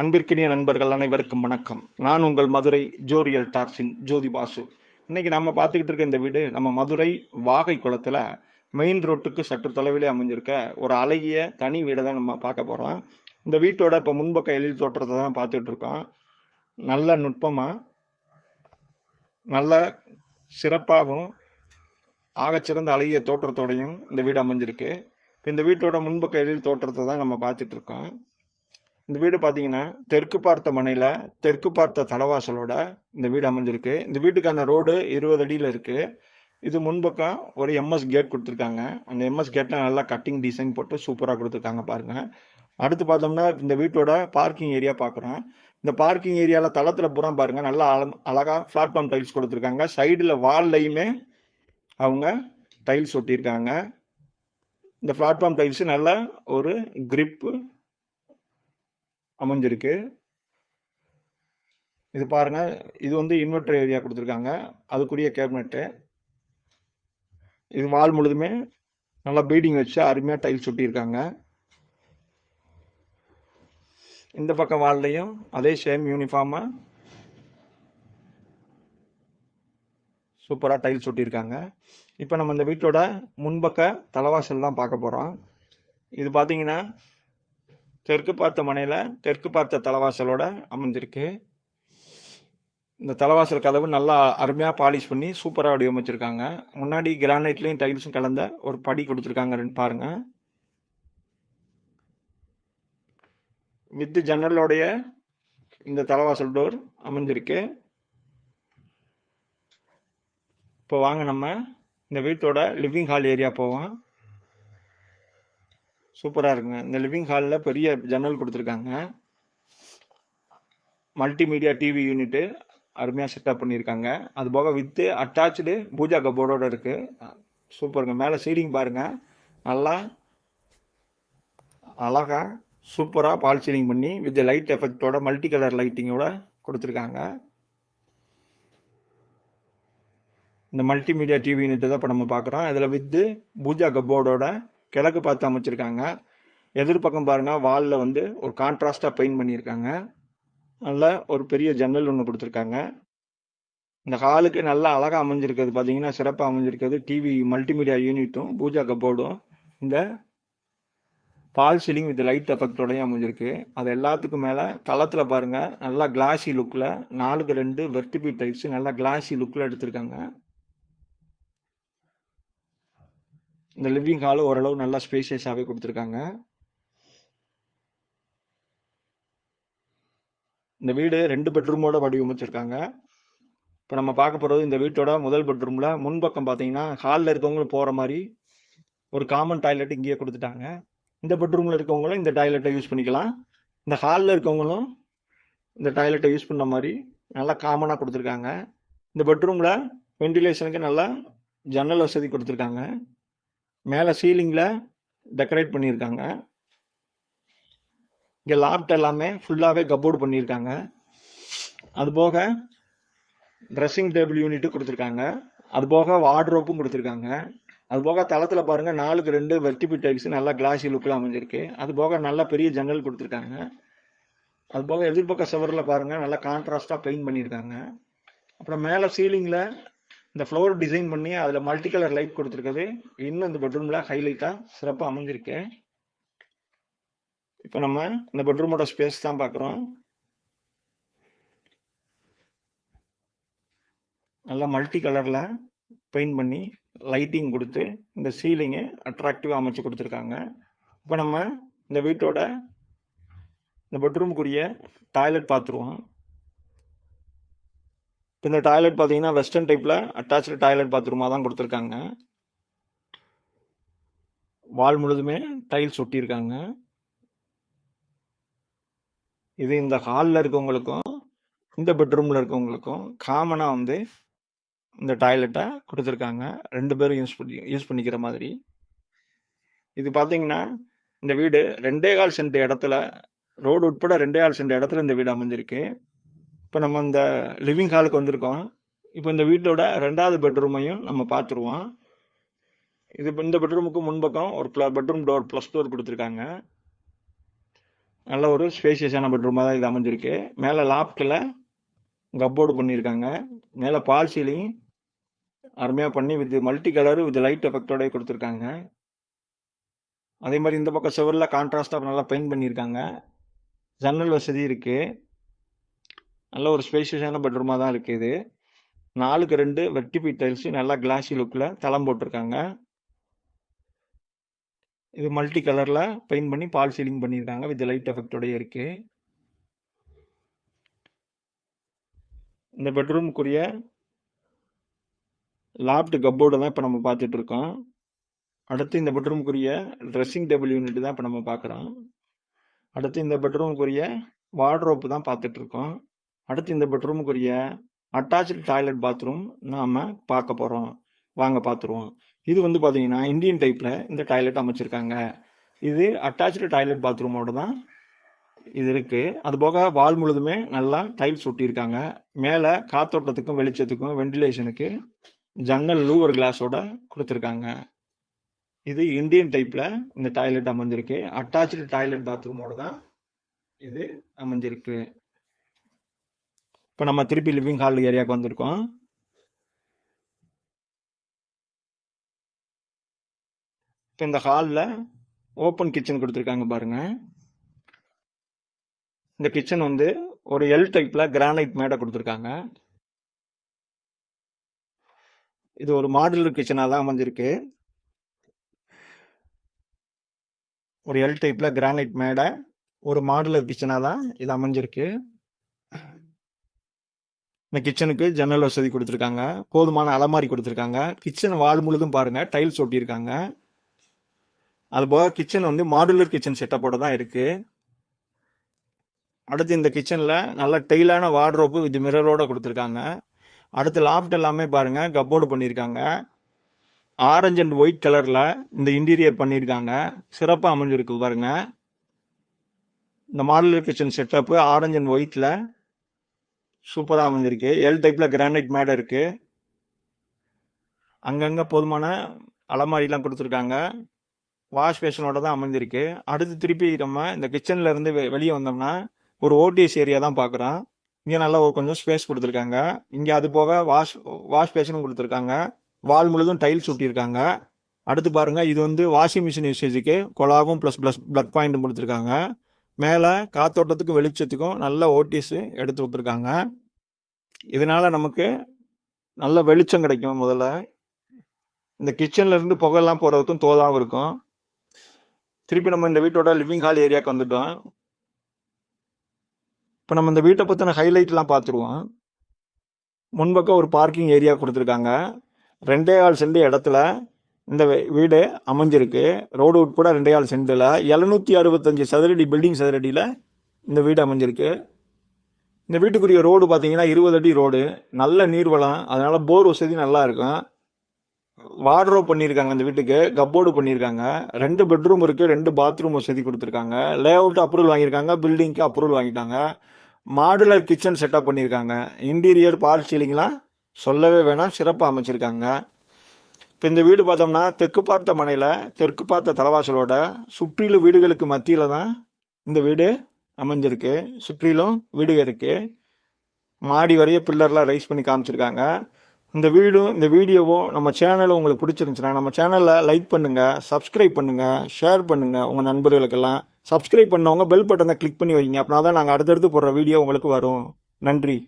அன்பிற்கினிய நண்பர்கள் அனைவருக்கும் வணக்கம். நான் உங்கள் மதுரை ஜோரியல் டார்ஸின் ஜோதி பாசு. இன்னைக்கு நம்ம பார்த்துக்கிட்டு இருக்க இந்த வீடு நம்ம மதுரை வாகை குளத்தில் மெயின் ரோட்டுக்கு சற்று தொலைவிலே அமைஞ்சிருக்க ஒரு அழகிய தனி வீடை தான் நம்ம பார்க்க போகிறோம் இந்த வீட்டோட இப்போ முன்பக்க எழில் தோற்றத்தை தான் பார்த்துட்டு இருக்கோம். நல்ல நுட்பமாக நல்ல சிறப்பாகவும் ஆகச்சிறந்த அழகிய தோற்றத்தோடையும் இந்த வீடு அமைஞ்சிருக்கு. இப்போ இந்த வீட்டோட முன்பக்க எழில் தோற்றத்தை தான் நம்ம பார்த்துட்டு இருக்கோம். இந்த வீடு பார்த்தீங்கன்னா தெற்கு பார்த்த மனையில் தெற்கு பார்த்த தலவாசலோட இந்த வீடு அமைஞ்சிருக்கு. இந்த வீட்டுக்கான ரோடு இருபது அடியில் இருக்குது இது முன்பக்கம் ஒரு எம்எஸ் கேட் கொடுத்துருக்காங்க. அந்த எம்எஸ் கேட்டில் நல்லா கட்டிங் டிசைன் போட்டு சூப்பராக கொடுத்துருக்காங்க பாருங்கள் அடுத்து பார்த்தோம்னா இந்த வீட்டோட பார்க்கிங் ஏரியா பார்க்குறோம் இந்த பார்க்கிங் ஏரியாவில் தளத்தில் பூரா பாருங்கள் நல்லா அழ அழகாக பிளாட்ஃபார்ம் டைல்ஸ் கொடுத்துருக்காங்க. சைடில் வால்லையுமே அவங்க டைல்ஸ் ஒட்டியிருக்காங்க. இந்த பிளாட்ஃபார்ம் டைல்ஸு நல்ல ஒரு கிரிப்பு அமைஞ்சிருக்கு. இது பாருங்க இது வந்து இன்வெர்டர் ஏரியா கொடுத்துருக்காங்க. அதுக்குரிய கேபினெட்டு இது வால் முழுதுமே நல்லா பீடிங் வச்சு அருமையாக டைல்ஸ் ஒட்டியிருக்காங்க. இந்த பக்கம் வால்லையும் அதே சேம் யூனிஃபார்மாக சூப்பராக டைல்ஸ் ஒட்டியிருக்காங்க. இப்போ நம்ம இந்த வீட்டோட முன்பக்க தலைவாசல் தான் பார்க்க போகிறோம் இது பார்த்தீங்கன்னா தெற்கு பார்த்த மனையில் தெற்கு பார்த்த தலைவாசலோட அமைஞ்சிருக்கு இந்த தலைவாசல் கதவு நல்லா அருமையாக பாலிஷ் பண்ணி சூப்பராக வடிவமைச்சிருக்காங்க. முன்னாடி கிரானைட்லேயும் டைல்ஸும் கலந்த ஒரு படி கொடுத்துருக்காங்க ரெண்டு பாருங்கள் வித்து ஜன்னலோடைய இந்த தலைவாசல் டோர் அமைஞ்சிருக்கு இப்போ வாங்க நம்ம இந்த வீட்டோட லிவிங் ஹால் ஏரியா போவோம். சூப்பராக இருக்குங்க. இந்த லிவிங் ஹாலில் பெரிய ஜன்னல் கொடுத்துருக்காங்க. மல்டிமீடியா டிவி யூனிட்டு அருமையாக செட்டப் பண்ணியிருக்காங்க. அது போக வித்து அட்டாச்சு பூஜா கபோர்டோடு இருக்குது சூப்பருங்க. மேலே சீலிங் பாருங்கள் நல்லா அழகாக சூப்பராக பால் சீலிங் பண்ணி வித் லைட் எஃபெக்டோட மல்டி கலர் லைட்டிங்கோட கொடுத்துருக்காங்க. இந்த மல்டிமீடியா டிவி யூனிட் தான் இப்போ நம்ம பார்க்குறோம். இதில் வித்து பூஜா கபோர்டோட கிழக்கு பார்த்து அமைச்சிருக்காங்க. எதிர்பக்கம் பாருங்கள் வாலில் வந்து ஒரு கான்ட்ராஸ்டாக பெயிண்ட் பண்ணியிருக்காங்க. நல்ல ஒரு பெரிய ஜன்னல் ஒன்று கொடுத்துருக்காங்க. இந்த ஹாலுக்கு நல்லா அழகாக அமைஞ்சிருக்கிறது பார்த்தீங்கன்னா சிறப்பாக அமைஞ்சிருக்கிறது. டிவி மல்டிமீடியா யூனிட்டும் பூஜா கப்போர்டும் இந்த பால் சீலிங் வித் லைட் எஃபெக்டோடையும் அமைஞ்சிருக்கு. அது எல்லாத்துக்கும் மேலே தளத்தில் பாருங்கள் நல்லா கிளாஸி லுக்கில் நாலுக்கு ரெண்டு வெர்டிபி டைப்ஸ் நல்லா கிளாஸி லுக்கில் எடுத்திருக்காங்க. இந்த லிவிங் ஹால் ஓரளவு நல்லா ஸ்பேசியஸாகவே கொடுத்துருக்காங்க. இந்த வீடு ரெண்டு பெட்ரூமோட வடிவமைச்சிருக்காங்க. இப்போ நம்ம பார்க்க போகிறது இந்த வீட்டோட முதல் பெட்ரூமில் முன்பக்கம் பார்த்தீங்கன்னா ஹாலில் இருக்கவங்களும் போகிற மாதிரி ஒரு காமன் டாய்லெட் இங்கேயே கொடுத்துட்டாங்க. இந்த பெட்ரூமில் இருக்கவங்களும் இந்த டாய்லெட்டை யூஸ் பண்ணிக்கலாம். இந்த ஹாலில் இருக்கவங்களும் இந்த டாய்லெட்டை யூஸ் பண்ண மாதிரி நல்லா காமனாக கொடுத்துருக்காங்க. இந்த பெட்ரூமில் வென்டிலேஷனுக்கு நல்லா ஜன்னல் வசதி கொடுத்துருக்காங்க. மேலே சீலிங்கில் டெக்கரேட் பண்ணியிருக்காங்க. இங்கே லாப்ட் எல்லாமே ஃபுல்லாகவே கப்போர்டு பண்ணியிருக்காங்க. அதுபோக ட்ரெஸ்ஸிங் டேபிள் யூனிட்டும் கொடுத்துருக்காங்க. அதுபோக வார்ட்ரோப்பும் கொடுத்துருக்காங்க. அதுபோக தளத்தில் பாருங்கள் நாலுக்கு ரெண்டு வெர்டிபி டைல்ஸ் நல்லா கிளாஸி லுக்கில் அமைஞ்சிருக்கு. அது போக நல்ல பெரிய ஜன்னல் கொடுத்துருக்காங்க. அதுபோக எதிர்பக்க சுவரில் பாருங்கள் நல்லா கான்ட்ராஸ்டாக பெயிண்ட் பண்ணியிருக்காங்க. அப்புறம் மேலே சீலிங்கில் இந்த ஃப்ளவர் டிசைன் பண்ணி அதில் மல்டி கலர் லைட் கொடுத்துருக்குது இன்னும் இந்த பெட்ரூமில் ஹைலைட்டாக சிறப்பாக அமைஞ்சிருக்கு. இப்போ நம்ம இந்த பெட்ரூமோட ஸ்பேஸ் தான் பார்க்குறோம். நல்லா மல்டி கலரில் பெயிண்ட் பண்ணி லைட்டிங் கொடுத்து இந்த சீலிங்கை அட்ராக்டிவாக அமைச்சு கொடுத்துருக்காங்க. இப்போ நம்ம இந்த வீட்டோட இந்த பெட்ரூமுக்குரிய டாய்லெட் பார்த்துருவோம். இந்த டாய்லெட் பார்த்தீங்கன்னா வெஸ்டர்ன் டைப்பில் அட்டாச்சு டாய்லெட் பாத்ரூமாக தான் கொடுத்துருக்காங்க. வால் முழுதுமே டைல்ஸ் ஒட்டியிருக்காங்க. இது இந்த ஹாலில் இருக்கவங்களுக்கும் இந்த பெட்ரூமில் இருக்கவங்களுக்கும் காமனாக வந்து இந்த டாய்லெட்டை கொடுத்துருக்காங்க. ரெண்டு பேரும் யூஸ் பண்ணி யூஸ் பண்ணிக்கிற மாதிரி. இது பார்த்தீங்கன்னா இந்த வீடு ரெண்டே கால் சென்ட் இடத்துல ரோடு உட்பட ரெண்டே கால் சென்ட் இடத்துல இந்த வீடு அமைஞ்சிருக்கு. இப்போ நம்ம இந்த லிவிங் ஹாலுக்கு வந்திருக்கோம். இப்போ இந்த வீட்டோட ரெண்டாவது பெட்ரூமையும் நம்ம பார்த்துருவோம். இது இந்த பெட்ரூமுக்கு முன்பக்கம் ஒரு ப்ள பெட்ரூம் டோர் ப்ளஸ் டோர் கொடுத்துருக்காங்க. நல்ல ஒரு ஸ்பேஷியஸான பெட்ரூமாக தான் இது அமைஞ்சிருக்கு. மேலே லாப்டில் கப்போர்டு பண்ணியிருக்காங்க. மேலே பால் சீலிங் அருமையாக பண்ணி with multi colour with light எஃபெக்டோடய கொடுத்துருக்காங்க. அதே மாதிரி இந்த பக்கம் சுவரில் கான்ட்ராஸ்டாக நல்லா பெயிண்ட் பண்ணியிருக்காங்க. ஜன்னல் வசதி இருக்குது நல்ல ஒரு ஸ்பேஷியஸான பெட்ரூமாக தான் இருக்குது இது. நாலுக்கு ரெண்டு வெட்டிபி டைல்ஸு நல்லா கிளாஸி லுக்கில் தளம் போட்டிருக்காங்க. இது மல்டி கலரில் பெயிண்ட் பண்ணி பால் சீலிங் பண்ணியிருக்காங்க வித் லைட் எஃபெக்டோடய இருக்குது இந்த பெட்ரூமுக்குரிய லாப்ட் கப்போர்டு தான் இப்போ நம்ம பார்த்துட்டு இருக்கோம். அடுத்து இந்த பெட்ரூமுக்குரிய ட்ரெஸ்ஸிங் டேபிள் யூனிட் தான் இப்போ நம்ம பார்க்குறோம். அடுத்து இந்த பெட்ரூமுக்குரிய வார்ட்ரோப்பு தான் பார்த்துட்ருக்கோம் அடுத்து இந்த பெட்ரூமுக்குரிய அட்டாச்சு டாய்லெட் பாத்ரூம் நாம் பார்க்க போகிறோம் வாங்க பார்த்துருவோம் இது வந்து பார்த்தீங்கன்னா இந்தியன் டைப்பில் இந்த டாய்லெட் அமைச்சிருக்காங்க. இது அட்டாச்சு டாய்லெட் பாத்ரூமோட தான் இது இருக்குது அது போக வால் முழுதுமே நல்லா டைல்ஸ் ஒட்டியிருக்காங்க. மேலே காத்தோட்டத்துக்கும் வெளிச்சத்துக்கும் வென்டிலேஷனுக்கு ஜன்னல் லூவர் கிளாஸோட கொடுத்துருக்காங்க. இது இந்தியன் டைப்பில் இந்த டாய்லெட் அமைஞ்சிருக்கு. அட்டாச்சு டாய்லெட் பாத்ரூமோட தான் இது அமைஞ்சிருக்கு. இப்போ நம்ம திருப்பி லிவிங் ஹால் ஏரியாவுக்கு வந்திருக்கோம். இப்போ இந்த ஹாலில் ஓப்பன் கிச்சன் கொடுத்துருக்காங்க பாருங்க. இந்த கிச்சன் வந்து ஒரு எல் டைப்பில் கிரானைட் மேடை கொடுத்துருக்காங்க. இது ஒரு மாடுலர் கிச்சனாக தான் அமைஞ்சிருக்கு. ஒரு எல் டைப்பில் கிரானைட் மேடை ஒரு மாடுலர் கிச்சனாக தான் இது அமைஞ்சிருக்கு. இந்த கிச்சனுக்கு ஜன்னல் வசதி கொடுத்துருக்காங்க. போதுமான அலமாரி கொடுத்துருக்காங்க. கிச்சன் வால் முழுதும் பாருங்கள் டைல்ஸ் ஒட்டியிருக்காங்க. அதுபோக கிச்சன் வந்து மாடுலர் கிச்சன் செட்டப்போட தான் இருக்குது அடுத்து இந்த கிச்சனில் நல்ல டெய்லான வார்ட்ரோப்பு வித் மிரரோட கொடுத்துருக்காங்க. அடுத்து லாஃப்ட் எல்லாமே பாருங்கள் கப்போர்டு பண்ணியிருக்காங்க. ஆரஞ்சு அண்ட் ஒயிட் கலரில் இந்த இன்டீரியர் பண்ணியிருக்காங்க. சிறப்பாக அமைஞ்சிருக்கு பாருங்கள் இந்த modular kitchen setup orange and ஒயிட்டில் சூப்பராக அமைஞ்சிருக்கு. எல் டைப்பில் கிரானைட் மேடை இருக்குது அங்கங்கே போதுமான அலமாரிலாம் கொடுத்துருக்காங்க. வாஷ் பேஷனோட தான் அமைஞ்சிருக்கு. அடுத்து திருப்பி நம்ம இந்த கிச்சன்ல இருந்து வெ- வெளியே வந்தோம்னா ஒரு ஓடிஎஸ் ஏரியா தான் பார்க்குறோம் இங்கே நல்லா ஒரு கொஞ்சம் ஸ்பேஸ் கொடுத்துருக்காங்க. இங்கே அது போக வாஷ் வாஷ் பேஷனும் கொடுத்துருக்காங்க. வால் முழுதும் டைல்ஸ் ஒட்டியிருக்காங்க அடுத்து பாருங்க இது வந்து வாஷிங் மிஷின் யூசேஜுக்கு கொலாவும் ப்ளஸ் ப்ளஸ் ப்ளக் பாயிண்ட்டும் கொடுத்துருக்காங்க. மேலே காத்தோட்டத்துக்கும் வெளிச்சத்துக்கும் நல்ல ஓட்டிஸு எடுத்து கொடுத்துருக்காங்க. இதனால் நமக்கு நல்ல வெளிச்சம் கிடைக்கும் முதல்ல. இந்த கிச்சன்லேருந்து புகையெல்லாம் போகிறதுக்கும் தோதாகவும் இருக்கும். திருப்பி நம்ம இந்த வீட்டோட லிவிங் ஹால் ஏரியாவுக்கு வந்துட்டோம். இப்போ நம்ம இந்த வீட்டை பற்றின ஹைலைட்லாம் பார்த்துருவோம். முன்பக்கம் ஒரு பார்க்கிங் ஏரியா கொடுத்துருக்காங்க. ரெண்டே ஆள் செண்டு இடத்துல இந்த வீடு அமைஞ்சிருக்கு. ரோடு உட்பட ரெண்டே ஆள் சென்டில் எழுநூற்றி அறுபத்தஞ்சு சதுரடி பில்டிங் சதுரடியில் இந்த வீடு அமைஞ்சிருக்கு. இந்த வீட்டுக்குரிய ரோடு பார்த்தீங்கன்னா இருபது அடி ரோடு நல்ல நீர்வளம். அதனால் போர் வசதி நல்லா இருக்கும். பண்ணியிருக்காங்க இந்த வீட்டுக்கு. கப்போர்டு பண்ணியிருக்காங்க. ரெண்டு பெட்ரூம் இருக்குது ரெண்டு பாத்ரூம் வசதி கொடுத்துருக்காங்க. லே அவுட் அப்ரூவல் வாங்கியிருக்காங்க பில்டிங்க்கு அப்ரூவல் வாங்கிட்டாங்க. மாடுலர் கிச்சன் செட்டப் பண்ணியிருக்காங்க. இன்டீரியர் பால் சீலிங்லாம் சொல்லவே வேணாம். சிறப்பாக அமைச்சிருக்காங்க. இப்போ இந்த வீடு பார்த்தோம்னா தெற்கு பார்த்த மனையில் தெற்கு பார்த்த தலைவாசலோட சுற்றிலும் வீடுகளுக்கு மத்தியில் தான் இந்த வீடு அமைஞ்சிருக்கு. சுற்றிலும் வீடு இருக்குது மாடி வரைய பில்லர்லாம் ரைஸ் பண்ணி காமிச்சிருக்காங்க. இந்த வீடும் இந்த வீடியோவும் நம்ம சேனலும் உங்களுக்கு பிடிச்சிருந்துச்சுன்னா நம்ம சேனலில் லைக் பண்ணுங்கள் சப்ஸ்கிரைப் பண்ணுங்கள் ஷேர் பண்ணுங்கள் உங்கள் நண்பர்களுக்கெல்லாம் சப்ஸ்கிரைப் பண்ணவங்க பெல் பட்டனை கிளிக் பண்ணி வைங்க. அப்படின்னா தான் நாங்கள் அடுத்தடுத்து போடுற வீடியோ உங்களுக்கு வரும். நன்றி.